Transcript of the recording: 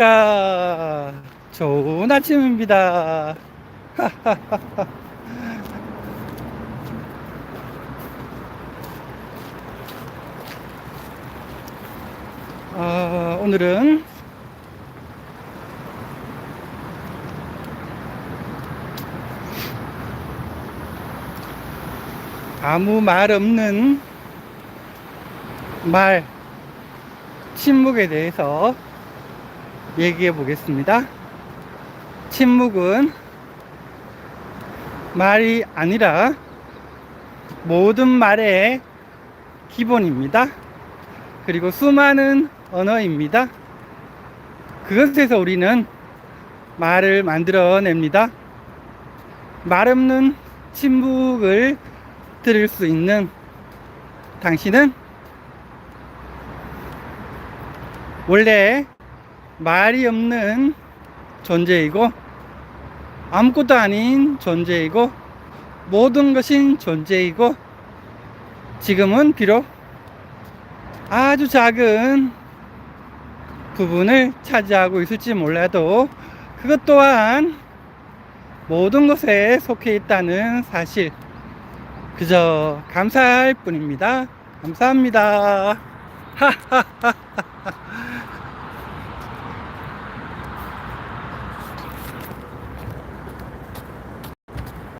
자, 좋은 아침입니다. 아, 오늘은 아무 말 없는 말, 침묵에 대해서 얘기해 보겠습니다. 침묵은 말이 아니라 모든 말의 기본입니다. 그리고 수많은 언어입니다. 그것에서 우리는 말을 만들어냅니다. 말 없는 침묵을 들을 수 있는 당신은 원래 말이 없는 존재이고 아무것도 아닌 존재이고 모든 것인 존재이고 지금은 비록 아주 작은 부분을 차지하고 있을지 몰라도 그것 또한 모든 것에 속해 있다는 사실 그저 감사할 뿐입니다. 감사합니다. 하하하하.